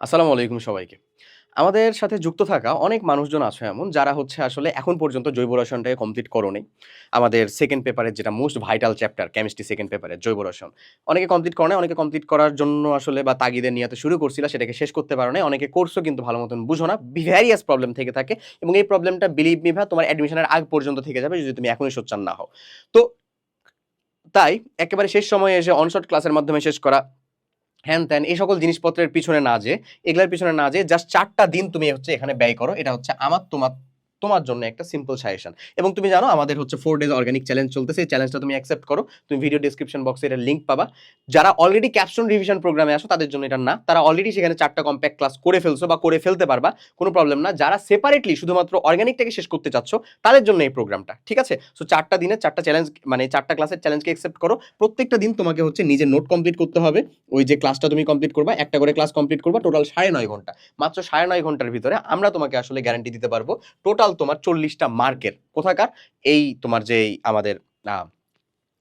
আসসালামু আলাইকুম সবাইকে। আমাদের সাথে যুক্ত থাকা অনেক মানুষজন আছে এমন, যারা হচ্ছে আসলে এখন পর্যন্ত জৈব রসায়নটাকে কমপ্লিট করো নেই আমাদের সেকেন্ড পেপারের যেটা most vital chapter chemistry second পেপারের জৈব রসায়ন। অনেকে কমপ্লিট করে অনেকে কমপ্লিট করার জন্য আসলে বা তাগিদের নিয়ে শুরু করছিল, সেটাকে শেষ করতে পারো না অনেকে কোর্সও কিন্তু ভালো মতন বুঝো না ভ্যারিয়াস প্রবলেম থেকে থাকে এবং এই প্রবলেমটা বিলিভ মি ভা তোমার অ্যাডমিশনের আগ পর্যন্ত থেকে যাবে যদি তুমি এখনই সোচ্চার না হও। তো, তাই একেবারে শেষ সময়ে এসে অনশট ক্লাসের মাধ্যমে শেষ করা হ্যান ত্যান, এই সকল জিনিসপত্রের পিছনে না যে এগুলার পিছনে না যে জাস্ট চারটা দিন তুমি হচ্ছে এখানে ব্যয় করো। এটা হচ্ছে আমার, তোমার তোমার জন্য একটা সিম্পল সাজেশন এবং তুমি জানো, আমাদের হচ্ছে ফোর ডেজ অর্গানিক চ্যালেঞ্জ চলতেছে, এই চ্যালেঞ্জটা তুমি অ্যাকসেপ্ট করো। তুমি ভিডিও ডিসক্রিপশন বক্সে এটার লিঙ্ক পাবা। যারা অলরেডি ক্যাপশন রিভিশন প্রোগ্রামে আসো, তাদের জন্য এটা না। তারা অলরেডি সেখানে চারটা কম্প্যাক্ট ক্লাস করে ফেলছো বা করে ফেলতে পারবা, কোনো প্রবলেম না। যারা সেপারেটলি শুধুমাত্র অর্গানিকটাকে শেষ করতে চাচ্ছ, তাদের জন্য এই প্রোগ্রামটা ঠিক আছে? সো চারটা দিনে চারটা চ্যালেঞ্জ মানে চারটা ক্লাসের চ্যালেঞ্জকে অ্যাকসেপ্ট করো। প্রত্যেকটা দিন তোমাকে হচ্ছে নিজের নোট কমপ্লিট করতে হবে। ওই যে ক্লাসটা তুমি কমপ্লিট করবা, একটা করে ক্লাস কমপ্লিট করবা টোটাল সাড়ে নয় ঘণ্টা। মাত্র সাড়ে নয় ঘণ্টার ভিতরে আমরা তোমাকে আসলে গ্যারান্টি দিতে পারব। টোটাল তোমার চল্লিশটা মার্কের কোথাকার? এই তোমার যে আমাদের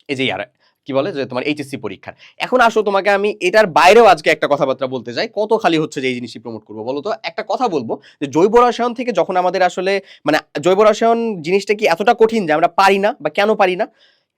এই যে আর কি বলে? যে তোমার এইচএসসি পরীক্ষার। এখন আসো তোমাকে আমি এটার বাইরেও আজকে একটা কথাবার্তা বলতে চাই কত খালি হচ্ছে যে এই জিনিসই প্রমোট করব বলো তো? একটা কথা বলব যে জৈব রসায়ন থেকে যখন আমাদের আসলে মানে জৈব রসায়ন জিনিসটা কি এতটা কঠিন যে আমরা পারি না বা কেন পারি না?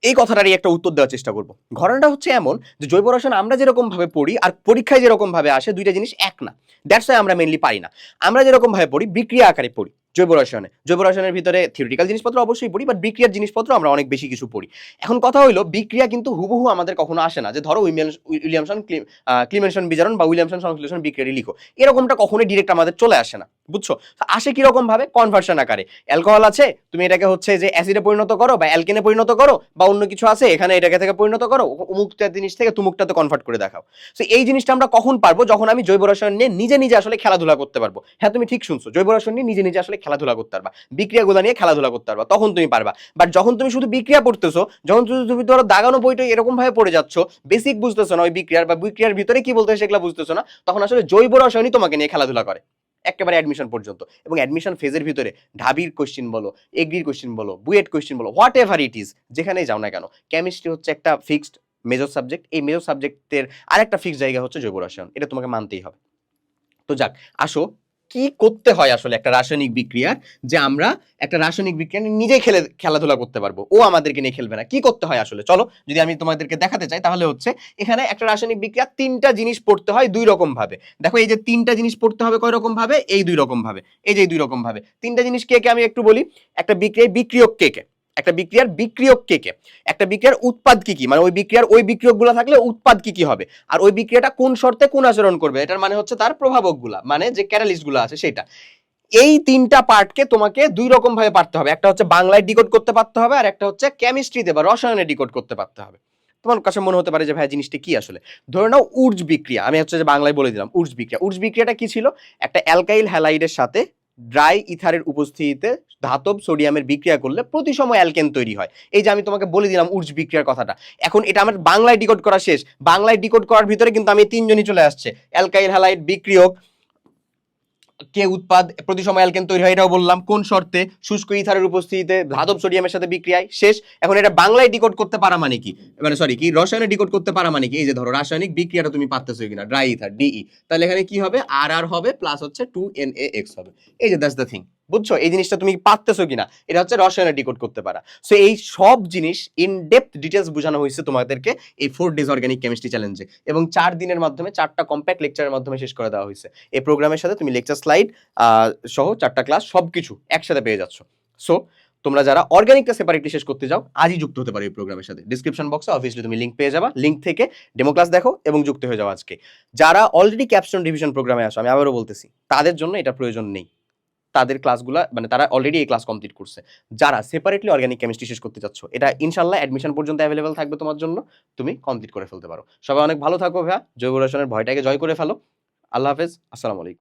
এই কথাটারই একটা উত্তর দেওয়ার চেষ্টা করব। ঘটনাটা হচ্ছে এমন যে জৈব রসায়ন আমরা যেরকম ভাবে পড়ি আর পরীক্ষায় যেরকম ভাবে আসে দুইটা জিনিস এক না। দ্যাটস ওয়াই আমরা মেনলি পারি না। আমরা যেরকম ভাবে পড়ি, বিক্রিয়া আকারে পড়ি। জৈব রসায়নে জৈব রসায়নের ভিতরে থিওরিটিক্যাল জিনিসপত্র অবশ্যই পড়ি বাট বিক্রিয়ার জিনিসপত্র আমরা অনেক বেশি কিছু পড়ি। এখন কথা হলো বিক্রিয়া কিন্তু হুবহু আমাদের কখনো আসে না। যে ধরো উইলিয়ামস উইলিয়ামসন ক্লি- আহ, ক্লিমেনসন বিজারণ বা উইলিয়ামসন সংশ্লেষণ বিক্রিয়া লিখো। এরকমটা কখনোই ডিরেক্ট আমাদের চলে আসে না। বুঝছ? আসে কীরকম ভাবে কনভার্সন আকারে। অ্যালকোহল আছে তুমি এটাকে হচ্ছে যে অ্যাসিডে পরিণত করো বা অ্যালকেনে পরিণত করো বা অন্য কিছু আছে এখানে এটাকে থেকে পরিণত করো অমুকটা জিনিস থেকে তুমুকটাতে কনভার্ট করে দেখাও। তো এই জিনিসটা আমরা কখন পারব? যখন আমি জৈব রসায়ন নিয়ে নিজে নিজে আসলে খেলাধুলা করতে পারব। হ্যাঁ তুমি ঠিক শুনছো জৈব রসায়ন নিয়ে নিজে নিজে আসলে খেলাধুলা করতে পারবা। বিক্রিয়াগুলো নিয়ে খেলাধুলা করতে পারবা। তখন তুমি পারবা। বাট যখন তুমি শুধু বিক্রিয়া পড়তেছো, যখন তুমি ধরো দাগানো বইটা এরকম ভাবে পড়ে যাচ্ছ বেসিক বুঝতেছো না ওই বিক্রিয়ার বা বিক্রিয়ার ভিতরে কি বলতে সেগুলো বুঝতেছো না, তখন আসলে জৈব রসায়নই তোমাকে নিয়ে খেলাধুলা করে। একেবারে অ্যাডমিশন পর্যন্ত। এবং অ্যাডমিশন ফেজের ভিতরে ঢাবির কোশ্চিন বলো এগ্রির কোশ্চিন বলো, বুয়েট কোশ্চিন বলো হোয়াট এভার ইট ইজ যেখানেই যাও না কেন কেমিস্ট্রি হচ্ছে একটা ফিক্সড মেজর সাবজেক্ট এই মেজর সাবজেক্টের আরেকটা ফিক্সড জায়গা হচ্ছে জৈব রসায়ন। এটা তোমাকে মানতেই হবে। তো যাক, আসো কি করতে হয় আসলে একটা রাসায়নিক বিক্রিয়ার যে আমরা একটা রাসায়নিক বিক্রিয়া নিজেই খেলে, খেলাধুলা করতে পারব? ও আমাদেরকে নিয়ে খেলবে না। কি করতে হয় আসলে? চলো, যদি আমি তোমাদেরকে দেখাতে চাই, তাহলে হচ্ছে এখানে একটা রাসায়নিক বিক্রিয়া তিনটা জিনিস পড়তে হয় দুই রকম ভাবে। দেখো, এই যে তিনটা জিনিস পড়তে হবে কয় রকম ভাবে? এই দুই রকম ভাবে। এই যে দুই রকম ভাবে। তিনটা জিনিস কে কে আমি একটু বলি? একটা বিক্রিয়া বিক্রিয়ক কে কে? একটা বিক্রিয়ার বিক্রিয়ক কে কে? একটা বিক্রিয়ার উৎপাদ কি কি? মানে ওই বিক্রিয়ার, ওই বিক্রিয়কগুলো থাকলে উৎপাদ কি কি হবে? আর ওই বিক্রিয়াটা কোন শর্তে কোন আচরণ করবে? এটার মানে হচ্ছে তার প্রভাবকগুলা মানে যে ক্যাটালিস্টগুলো আছে সেটা এই তিনটা পার্টকে তোমাকে দুই রকম ভাবে পারতে হবে। একটা হচ্ছে বাংলায় ডিকোড করতে পারতে হবে আর একটা হচ্ছে কেমিস্ট্রিতে বা রসায়নে ডিকোড করতে পারতে হবে। তোমার কাছে মনে হতে পারে যে, ভাই, জিনিসটা কি আসলে? ধরে নাও উর্জ বিক্রিয়া। আমি হচ্ছে যে বাংলায় বলে দিলাম, উর্জ বিক্রিয়া। উর্জ বিক্রিয়াটা কি ছিল? একটা অ্যালকাইল হ্যালাইডের সাথে ড্রাই ইথারের উপস্থিতিতে ধাতব সোডিয়ামের বিক্রিয়া করলে প্রতি সময় অ্যালকেন তৈরি হয়। এই যে আমি তোমাকে বলে দিলাম উর্জ বিক্রিয়ার কথাটা। এখন এটা আমার বাংলায় ডিকোড করা শেষ। বাংলায় ডিকোড করার ভিতরে কিন্তু আমি তিনজনই চলে আসছে। অ্যালকাইল হ্যালাইড বিক্রিয়ক, কে উৎপাদ, প্রতি সময় অ্যালকেন তৈরি হয়, এটাও বললাম। কোন শর্তে? শুষ্ক ইথারের উপস্থিতিতে ধাতব সোডিয়ামের সাথে বিক্রিয়ায় শেষ। এখন এটা বাংলায় ডিকোড করতে পারা মানে কি? মানে সরি কি রসায়নে ডিকোড করতে পারা মানে কি? এই যে ধরো, রাসায়নিক বিক্রিয়াটা তুমি পারতেছো কিনা? ড্রাই ইথার ডিই তাহলে এখানে কি হবে? আর আর হবে প্লাস হচ্ছে টু এন এ এক্স হবে। এই যে দ্যাটস দ্য থিং বুঝছ? এই জিনিসটা তুমি পারতেছো কিনা? এটা হচ্ছে রসায়নে ডিকোড করতে পারা। সো এই সব জিনিস ইন ডেপথ ডিটেলস বোঝানো হয়েছে তোমাদেরকে এই ফোর ডেজ অর্গানিক কেমিস্ট্রি চ্যালেঞ্জে এবং চার দিনের মাধ্যমে চারটা কম্প্যাক্ট লেকচারের মাধ্যমে শেষ করে দেওয়া হয়েছে। এই প্রোগ্রামের সাথে তুমি লেকচার স্লাইড সহ চারটা ক্লাস সবকিছু একসাথে পেয়ে যাচ্ছ। সো তোমরা যারা অর্গানিকটা সেপারেটলি শেষ করতে যাও, আজই যুক্ত হতে পারো এই প্রোগ্রামের সাথে। ডিসক্রিপশন বক্সে অবভিয়াসলি তুমি লিঙ্ক পেয়ে যাবা। লিঙ্ক থেকে ডেমো ক্লাস দেখো এবং যুক্ত হয়ে যাও আজকে। যারা অলরেডি ক্যাপশন ডিভিশন প্রোগ্রামে আসো আমি আবারও বলতেছি, তাদের জন্য এটা প্রয়োজন নেই। তাদের ক্লাসগুলো মানে তারা অলরেডি এই ক্লাস কমপ্লিট করছে। যারা সেপারেটলি অর্গানিক কেমিস্ট্রি শেষ করতে চাচ্ছ, এটা ইনশাল্লাহ অ্যাডমিশন পর্যন্ত অ্যাভেলেবেল থাকবে তোমার জন্য। তুমি কমপ্লিট করে ফেলতে পারো। সবাই অনেক ভালো থাকো ভাইয়া। জৈব রসায়নের ভয়টাকে জয় করে ফেলো। আল্লাহ হাফেজ। আসসালামু আলাইকুম।